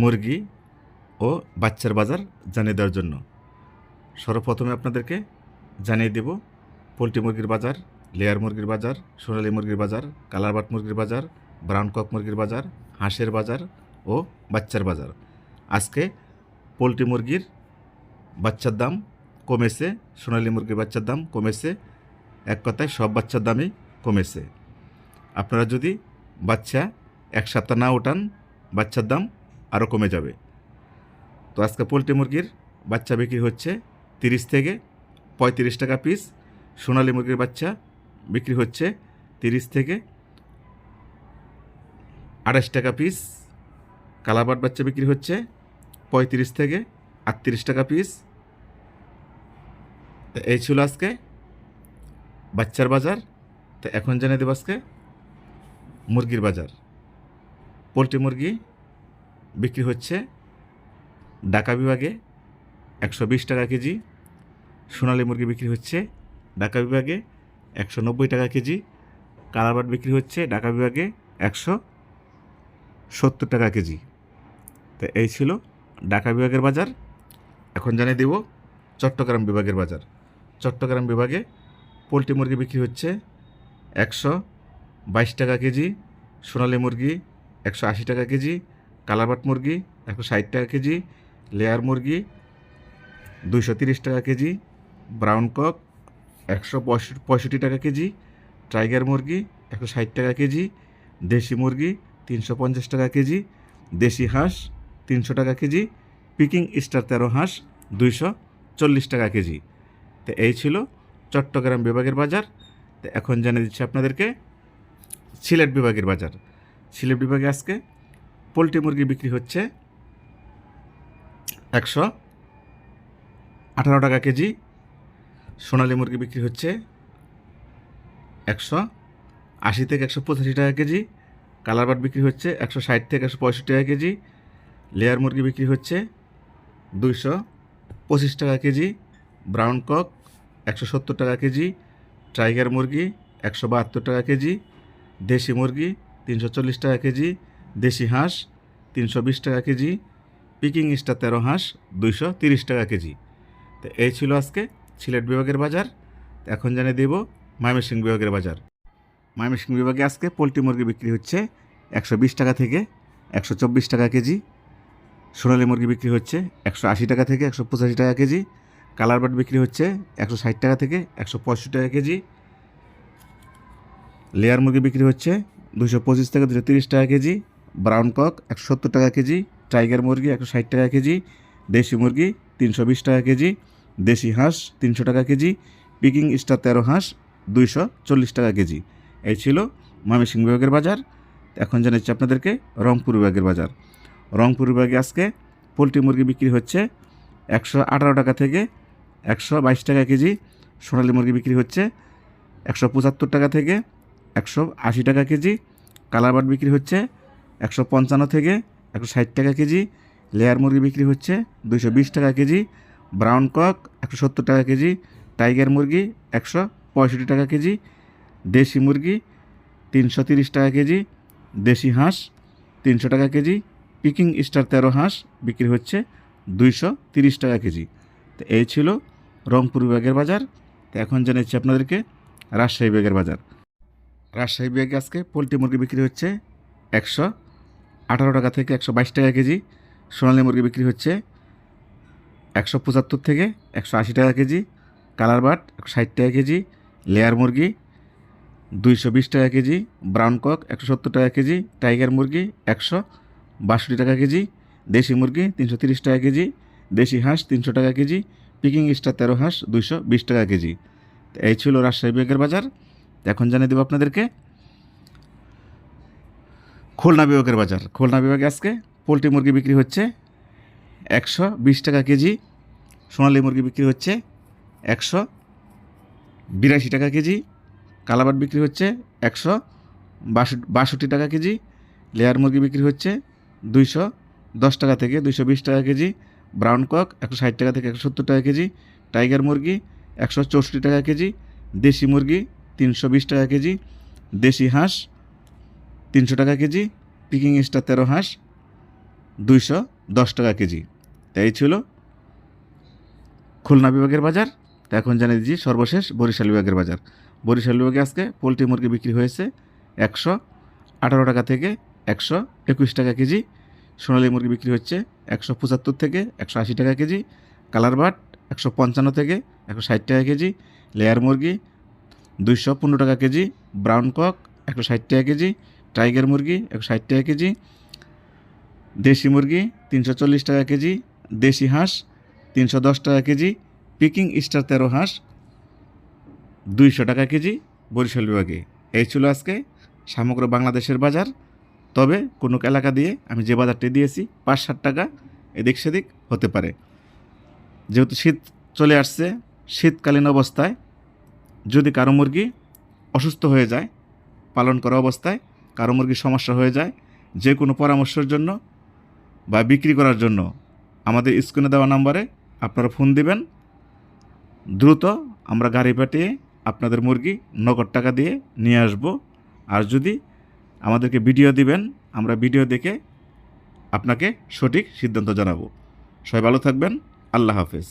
মুরগি ও বাচ্চার বাজার জানিয়ে দেওয়ার জন্য। সর্বপ্রথমে আপনাদেরকে জানিয়ে দেব, পোলট্রি মুরগির বাজার, লেয়ার মুরগির বাজার, সোনালী মুরগির বাজার, কালারবাট মুরগির বাজার, ব্রাউন কক মুরগির বাজার, হাঁসের বাজার ও বাচ্চার বাজার। আজকে পোলট্রি মুরগির বাচ্চার দাম কমেছে, সোনালী মুরগির বাচ্চার দাম কমেছে, এক কথায় সব বাচ্চার দামই কমেছে। আপনারা যদি বাচ্চা এক সপ্তাহ না ওঠান বাচ্চার দাম আরও কমে যাবে। তো আজকে পোলট্রি মুরগির বাচ্চা বিক্রি হচ্ছে তিরিশ থেকে পঁয়ত্রিশ টাকা পিস সোনালী মুরগির বাচ্চা বিক্রি হচ্ছে তিরিশ থেকে আড়াইশ টাকা পিস কালাবাট বাচ্চা বিক্রি হচ্ছে পঁয়ত্রিশ থেকে আটত্রিশ টাকা পিস তো এই ছিল আজকে বাচ্চার বাজার। তো এখন জেনে দেব আজকে মুরগির বাজার। পোলট্রি মুরগি বিক্রি হচ্ছে ঢাকা বিভাগে একশো বিশ টাকা কেজি, সোনালী মুরগি বিক্রি হচ্ছে ঢাকা বিভাগে একশো নব্বই টাকা কেজি কালারবাট বিক্রি হচ্ছে ঢাকা বিভাগে একশো সত্তর টাকা কেজি। তো এই ছিল ঢাকা বিভাগের বাজার। এখন জানিয়ে দেব চট্টগ্রাম বিভাগের বাজার। চট্টগ্রাম বিভাগে পোলট্রি মুরগি বিক্রি হচ্ছে একশো বাইশ টাকা কেজি, সোনালী মুরগি একশো আশি টাকা কেজি কালাবাট মুরগি একশো ষাট টাকা কেজি, লেয়ার মুরগি দুইশো তিরিশ টাকা কেজি, ব্রাউন কক একশো পঁয়ষট্টি টাকা কেজি, টাইগার মুরগি একশো ষাট টাকা কেজি, দেশি মুরগি তিনশো পঞ্চাশ টাকা কেজি, দেশি হাঁস তিনশো টাকা কেজি, পিকিং স্টার তেরো হাঁস দুইশো চল্লিশ টাকা কেজি। তো এই ছিল চট্টগ্রাম বিভাগের বাজার। তো এখন জানিয়ে দিচ্ছি আপনাদেরকে সিলেট বিভাগের বাজার। সিলেট বিভাগে আজকে পোলট্রি মুরগি বিক্রি হচ্ছে একশো আঠারো টাকা কেজি। সোনালী মুরগি বিক্রি হচ্ছে একশো আশি থেকে একশো পঁচাশি টাকা কেজি। কালারবাট বিক্রি হচ্ছে একশো ষাট থেকে একশো পঁয়ষট্টি টাকা কেজি। লেয়ার মুরগি বিক্রি হচ্ছে দুইশো পঁচিশ টাকা কেজি। ব্রাউন কক একশো সত্তর টাকা কেজি। টাইগার মুরগি একশো বাহাত্তর টাকা কেজি। দেশি মুরগি তিনশো চল্লিশ টাকা কেজি। দেশি হাঁস তিনশো বিশ টাকা কেজি, পিকিং স্টার তেরো হাঁস দুইশো তিরিশ টাকা কেজি। তো এই ছিল আজকে সিলেট বিভাগের বাজার। এখন জানিয়ে দেব ময়মনসিংহ বিভাগের বাজার। ময়মনসিংহ বিভাগে আজকে পোলট্রি মুরগি বিক্রি হচ্ছে একশো বিশ টাকা থেকে একশো চব্বিশ টাকা কেজি। সোনালী মুরগি বিক্রি হচ্ছে একশো আশি টাকা থেকে একশো পঁচাশি টাকা কেজি। কালার বাট বিক্রি হচ্ছে একশো ষাট টাকা থেকে একশো পঁয়ষট্টি টাকা কেজি। লেয়ার মুরগি বিক্রি হচ্ছে দুশো পঁচিশ থেকে দুশো তিরিশ টাকা কেজি। ব্রাউন কক একশো সত্তর টাকা কেজি, টাইগার মুরগি একশো ষাট টাকা কেজি, দেশি মুরগি তিনশো বিশ টাকা কেজি, দেশি হাঁস তিনশো টাকা কেজি, পিকিং স্টার তেরো হাঁস দুইশো চল্লিশ টাকা কেজি। এই ছিল ময়মনসিংহ বিভাগের বাজার। এখন জানাচ্ছি আপনাদেরকে রংপুর বিভাগের বাজার। রংপুর বিভাগে আজকে পোলট্রি মুরগি বিক্রি হচ্ছে একশো আঠারো টাকা থেকে একশো বাইশ টাকা কেজি, সোনালী মুরগি বিক্রি হচ্ছে একশো পঁচাত্তর টাকা থেকে একশো আশি টাকা কেজি কালারবাট বিক্রি হচ্ছে একশো পঞ্চান্ন থেকে একশো ষাট টাকা কেজি। লেয়ার মুরগি বিক্রি হচ্ছে দুশো বিশ টাকা কেজি। ব্রাউন কক একশো সত্তর টাকা কেজি। টাইগার মুরগি একশো পঁয়ষট্টি টাকা কেজি। দেশি মুরগি তিনশো তিরিশ টাকা কেজি। দেশি হাঁস তিনশো টাকা কেজি। পিকিং স্টার তেরো হাঁস বিক্রি হচ্ছে দুইশো তিরিশ টাকা কেজি। তো এই ছিল রংপুর বিভাগের বাজার। তো এখন জানাচ্ছি আপনাদেরকে রাজশাহী বিভাগের বাজার। রাজশাহী বিভাগে আজকে পোলট্রি মুরগি বিক্রি হচ্ছে একশো আঠারো টাকা থেকে একশো বাইশ টাকা কেজি, সোনালী মুরগি বিক্রি হচ্ছে একশো পঁচাত্তর থেকে একশো আশি টাকা কেজি, কালার বাট একশো ষাট টাকা কেজি, লেয়ার মুরগি দুইশো বিশ টাকা কেজি, ব্রাউন কক একশো সত্তর টাকা কেজি, টাইগার মুরগি একশো বাষট্টি টাকা কেজি, দেশি মুরগি তিনশো তিরিশ টাকা কেজি, দেশি হাঁস তিনশো টাকা কেজি, পিকিং স্টার তেরো হাঁস দুইশো বিশ টাকা কেজি। এই ছিল রাজশাহী বিভাগের বাজার। এখন জানিয়ে দেবো আপনাদেরকে খুলনা বিভাগের বাজার। খুলনা বিভাগে আজকে পোলট্রি মুরগি বিক্রি হচ্ছে একশো বিশ টাকা কেজি, সোনালী মুরগি বিক্রি হচ্ছে একশো বিরাশি টাকা কেজি, কালাবাট বিক্রি হচ্ছে একশো বাষট্টি টাকা কেজি, লেয়ার মুরগি বিক্রি হচ্ছে দুইশো দশ টাকা থেকে দুইশো বিশ টাকা কেজি, ব্রাউন কক একশো ষাট টাকা থেকে একশো সত্তর টাকা কেজি, টাইগার মুরগি একশো চৌষট্টি টাকা কেজি, দেশি মুরগি তিনশো বিশ টাকা কেজি, দেশি হাঁস তিনশো টাকা কেজি পিকিং স্টার তেরো হাঁস, দুইশো দশ টাকা কেজি। তাই ছিল খুলনা বিভাগের বাজার। তা এখন জানিয়ে দিচ্ছি সর্বশেষ বরিশাল বিভাগের বাজার। বরিশাল বিভাগে আজকে পোলট্রি মুরগি বিক্রি হয়েছে একশো আঠারো টাকা থেকে একশো একুশ টাকা কেজি। সোনালী মুরগি বিক্রি হচ্ছে একশো পঁচাত্তর থেকে একশো আশি টাকা কেজি। কালার বাট একশো পঞ্চান্ন থেকে একশো ষাট টাকা কেজি। লেয়ার মুরগি দুইশো পনেরো টাকা কেজি। ব্রাউন কক একশো ষাট টাকা কেজি। টাইগার মুরগি একশো ষাট টাকা কেজি, দেশি মুরগি তিনশো চল্লিশ টাকা কেজি, দেশি হাঁস তিনশো দশ টাকা কেজি, পিকিং স্টার তেরো হাঁস দুইশো টাকা কেজি বরিশাল বিভাগে। এই ছিল আজকে সমগ্র বাংলাদেশের বাজার। তবে কোনো এলাকা দিয়ে আমি যে বাজারটি দিয়েছি পাঁচ ষাট টাকা এদিক সেদিক হতে পারে। যেহেতু শীত চলে আসছে, শীতকালীন অবস্থায় যদি কারও মুরগি অসুস্থ হয়ে যায়, পালন করা অবস্থায় কারও মুরগির সমস্যা হয়ে যায়, যে কোনো পরামর্শের জন্য বা বিক্রি করার জন্য আমাদের স্ক্রিনে দেওয়া নাম্বারে আপনারা ফোন দিবেন। দ্রুত আমরা গাড়ি পাঠিয়ে আপনাদের মুরগি নগদ টাকা দিয়ে নিয়ে আসব। আর যদি আমাদেরকে ভিডিও দিবেন, আমরা ভিডিও দেখে আপনাকে সঠিক সিদ্ধান্ত জানাব। সবাই ভালো থাকবেন। আল্লাহ হাফেজ।